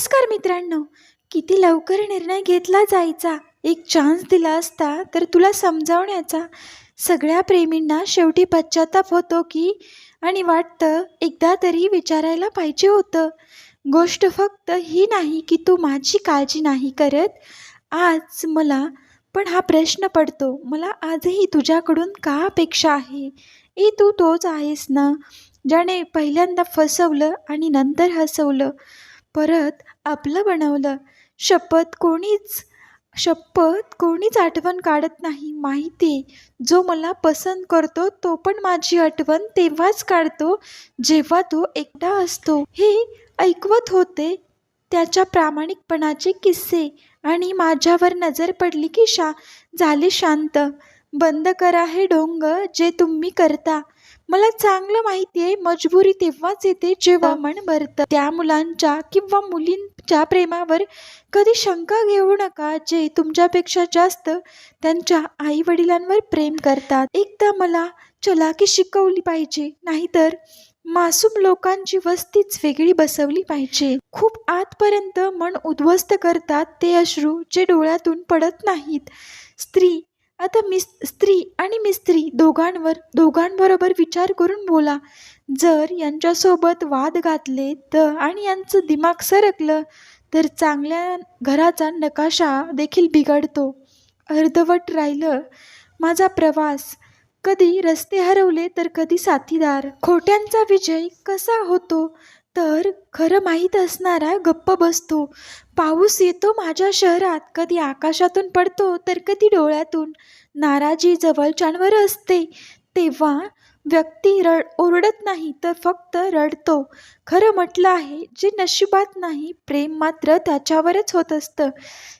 नमस्कार मित्रांनो किती लवकर निर्णय घेतला जायचा? एक चान्स दिला असता तर तुला समजावण्याचा. सगळ्या प्रेमींना शेवटी पश्चाताप होतो की आणि वाटतं एकदा तरी विचारायला पाहिजे होतं. गोष्ट फक्त ही नाही की तू माझी काळजी नाही करत? आज मला पण हा प्रश्न पडतो मला आजही तुझ्याकडून का अपेक्षा आहे? ए तू तोच आहेस ना ज्याने पहिल्यांदा फसवलं आणि नंतर हसवलं. परत आपलं बनवलं. शपथ कोणीच शपथ कोणीच आठवण काढत नाही. माहिती जो मला पसंत करतो तो पण माझी आठवण तेव्हाच काढतो जेव्हा तो एकटा असतो. हे ऐकवत होते त्याच्या प्रामाणिकपणाचे किस्से आणि माझ्यावर नजर पडली की शा झाले शांत. बंद करा हे ढोंग जे तुम्ही करता. मला चांगलं माहिती आहे मजबुरी तेव्हाच येते जेव्हा मन भरतं. त्या मुलांच्या किंवा मुलींच्या प्रेमावर कधी शंका घेऊ नका जे तुमच्यापेक्षा जास्त त्यांच्या आई वडिलांवर प्रेम करतात. एकदा मला चलाकी शिकवली पाहिजे नाहीतर मासूम लोकांची वस्तीच वेगळी बसवली पाहिजे. खूप आतपर्यंत मन उद्ध्वस्त करतात ते अश्रू जे डोळ्यातून पडत नाहीत. स्त्री आता मिस स्त्री आणि मिस्त्री दोघांवर दोघांबरोबर विचार करून बोला. जर यांच्यासोबत वाद घातले तर आणि यांचं दिमाग सरकलं तर चांगल्या घराचा नकाशा देखील बिघडतो. अर्धवट राहिलं माझा प्रवास. कधी रस्ते हरवले तर कधी साथीदार. खोट्यांचा विजय कसा होतो? तर खरं माहीत असणारा गप्प बसतो. पाऊस येतो माझ्या शहरात. कधी आकाशातून पडतो तर कधी डोळ्यातून. नाराजी जवळच्यांवर असते. तेव्हा व्यक्ती रड ओरडत नाही तर फक्त रडतो. खरं म्हटलं आहे जे नशिबात नाही प्रेम मात्र त्याच्यावरच होत असतं.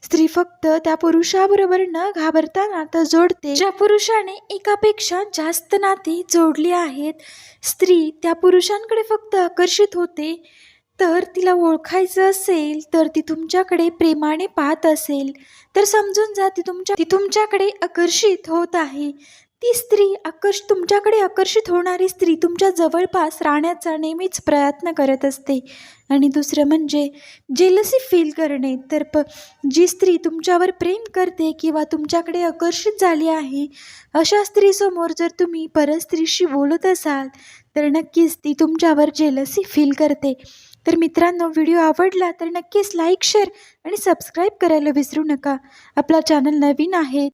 स्त्री फक्त त्या पुरुषाबरोबर न घाबरता नातं जोडते. ज्या पुरुषाने एकापेक्षा जास्त नाती जोडली आहेत स्त्री त्या पुरुषांकडे फक्त आकर्षित होते. तर तिला ओळखायचं असेल तर ती तुमच्याकडे प्रेमाने पाहत असेल. तर समजून जा ती तुमच्या ती तुमच्याकडे आकर्षित होत आहे. ती स्त्री आकर्ष तुमच्याकडे आकर्षित होणारी स्त्री तुमच्या जवळपास राहण्याचा नेहमीच प्रयत्न करत असते. आणि दुसरं म्हणजे जेलसी फील करणे. तर प जी स्त्री तुमच्यावर प्रेम करते किंवा तुमच्याकडे आकर्षित झाली आहे अशा स्त्रीसमोर जर तुम्ही परस्त्रीशी बोलत असाल तर नक्कीच ती तुमच्यावर जेलसी फील करते. तर मित्रांनो व्हिडिओ आवडला तर नक्कीच लाईक शेअर आणि सबस्क्राईब करायला विसरू नका. आपला चॅनल नवीन आहे